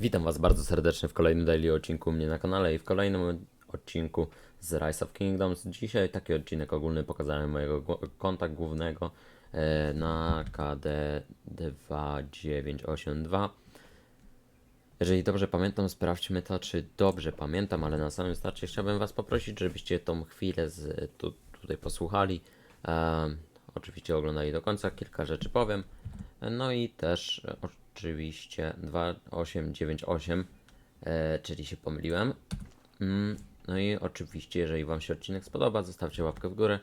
Witam Was bardzo serdecznie w kolejnym daily odcinku mnie na kanale i w kolejnym odcinku z Rise of Kingdoms. Dzisiaj taki odcinek ogólny pokazałem mojego konta głównego e, na KD2982. Jeżeli dobrze pamiętam, sprawdźmy to, czy dobrze pamiętam, ale na samym starcie chciałbym Was poprosić, żebyście tą chwilę z, tu, tutaj posłuchali. E, oczywiście oglądali do końca, kilka rzeczy powiem. No i też e, oczywiście 2898, e, czyli się pomyliłem. Mm, no i oczywiście, jeżeli Wam się odcinek spodoba, zostawcie łapkę w górę.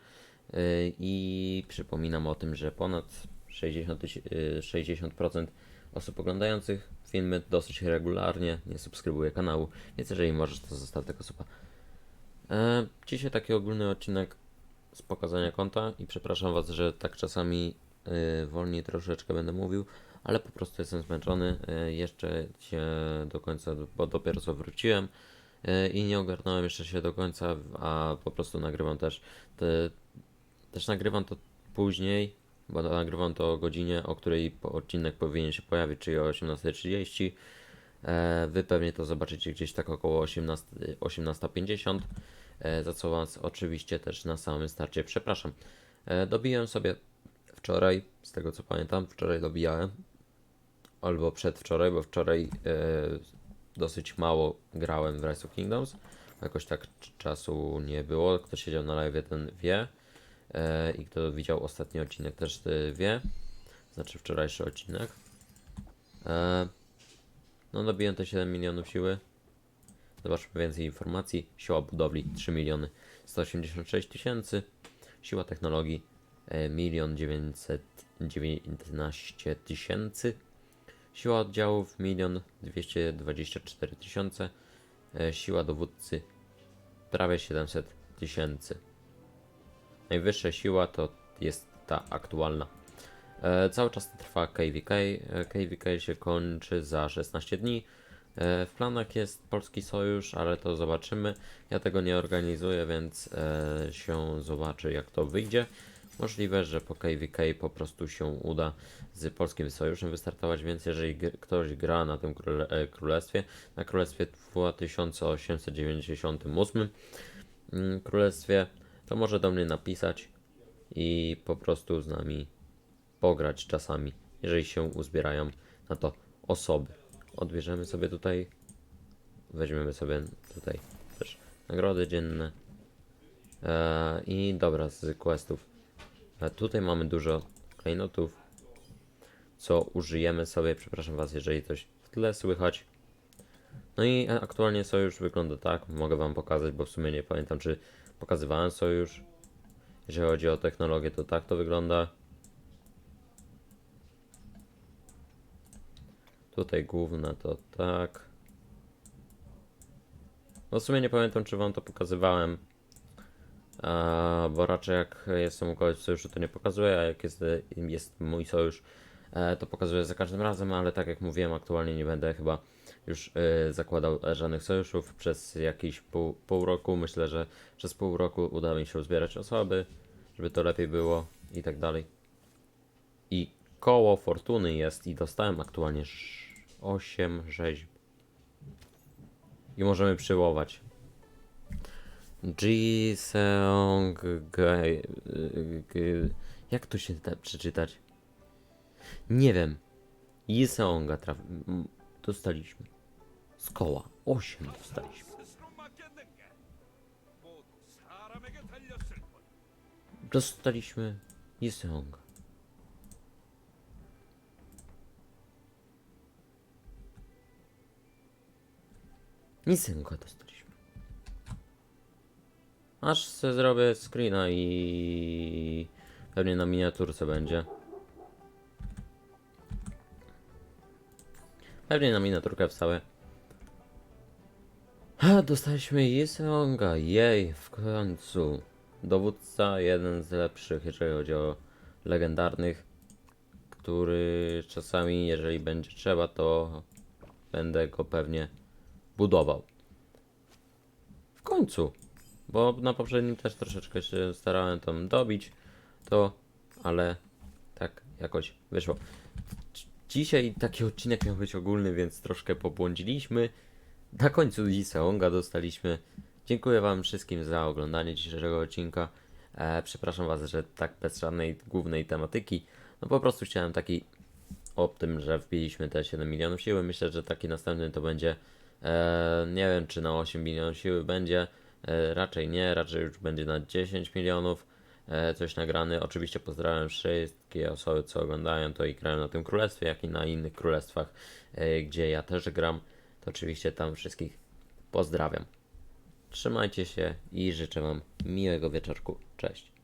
E, I przypominam o tym, że ponad 60, tyś- e, 60% osób oglądających filmy dosyć regularnie nie subskrybuje kanału, więc jeżeli możesz, to zostaw tego suba. E, dzisiaj taki ogólny odcinek z pokazania konta i przepraszam Was, że tak czasami y, wolniej troszeczkę będę mówił, ale po prostu jestem zmęczony. Y, jeszcze się do końca, bo dopiero co wróciłem y, i nie ogarnąłem jeszcze się do końca, a po prostu nagrywam też. Te, też nagrywam to później, bo nagrywam to o godzinie, o której odcinek powinien się pojawić, czyli o 18.30. E, Wy pewnie to zobaczycie gdzieś tak około 18 18.50, e, za co Was oczywiście też na samym starcie przepraszam. E, Dobiłem sobie wczoraj, z tego co pamiętam, wczoraj dobijałem, albo przedwczoraj, bo wczoraj e, dosyć mało grałem w Rise of Kingdoms. Jakoś tak czasu nie było. Kto siedział na live, ten wie. E, I kto widział ostatni odcinek, też e, wie. Znaczy wczorajszy odcinek. No, dobiłem te 7 milionów siły. Zobaczmy więcej informacji. Siła budowli 3 miliony 186 tysięcy. Siła technologii 1 919 tysięcy. Siła oddziałów 1 224 tysiące. E, Siła dowódcy prawie 700 tysięcy. Najwyższa siła to jest ta aktualna. E, cały czas trwa KVK. E, KVK się kończy za 16 dni. E, w planach jest Polski Sojusz, ale to zobaczymy. Ja tego nie organizuję, więc e, się zobaczy jak to wyjdzie. Możliwe, że po KVK po prostu się uda z Polskim Sojuszem wystartować, więc jeżeli ktoś gra na tym króle, e, królestwie, na królestwie 2898 mm, królestwie, to może do mnie napisać i po prostu z nami pograć czasami, jeżeli się uzbierają na to osoby. Odbierzemy sobie tutaj, weźmiemy sobie tutaj też nagrody dzienne. E, I dobra, z questów. Tutaj mamy dużo klejnotów, co użyjemy sobie. Przepraszam Was, jeżeli coś w tle słychać. No i aktualnie sojusz wygląda tak. Mogę Wam pokazać, bo w sumie nie pamiętam, czy pokazywałem sojusz. Jeżeli chodzi o technologię, to tak to wygląda. Tutaj główna to tak. No w sumie nie pamiętam, czy wam to pokazywałem. Bo raczej jak jestem u kogoś w sojuszu, to nie pokazuję, a jak jest, jest mój sojusz, e, to pokazuję za każdym razem, ale tak jak mówiłem, aktualnie nie będę chyba już e, zakładał żadnych sojuszów przez jakiś pół, pół roku. Myślę, że przez pół roku uda mi się uzbierać osoby, żeby to lepiej było i tak dalej. I koło fortuny jest i dostałem aktualnie 8 rzeźb. I możemy przyłować. Ji Seong Jak to się da przeczytać? Nie wiem. Jiseonga traf... dostaliśmy. Z koła. 8 dostaliśmy. Dostaliśmy Jiseonga. Jiseonga dostaliśmy. Aż se zrobię screena i pewnie na miniaturce będzie. Pewnie na miniaturkę wstałe. A, dostaliśmy Jisonga, jej, w końcu. Dowódca, jeden z lepszych, jeżeli chodzi o legendarnych, który czasami, jeżeli będzie trzeba, to będę go pewnie budował. W końcu, bo na poprzednim też troszeczkę się starałem tam dobić, to, ale tak jakoś wyszło. Dzisiaj taki odcinek miał być ogólny, więc troszkę pobłądziliśmy. Na końcu Liseonga dostaliśmy. Dziękuję Wam wszystkim za oglądanie dzisiejszego odcinka. E, przepraszam Was, że tak bez żadnej głównej tematyki. No po prostu chciałem taki o tym, że wbiliśmy te 7 milionów siły. Myślę, że taki następny to będzie. E, nie wiem, czy na 8 milionów siły będzie. E, raczej nie, raczej już będzie na 10 milionów. E, coś nagrany. Oczywiście pozdrawiam wszystkie osoby, co oglądają to i grają na tym królestwie, jak i na innych królestwach, e, gdzie ja też gram. To oczywiście tam wszystkich pozdrawiam. Trzymajcie się i życzę Wam miłego wieczorku. Cześć.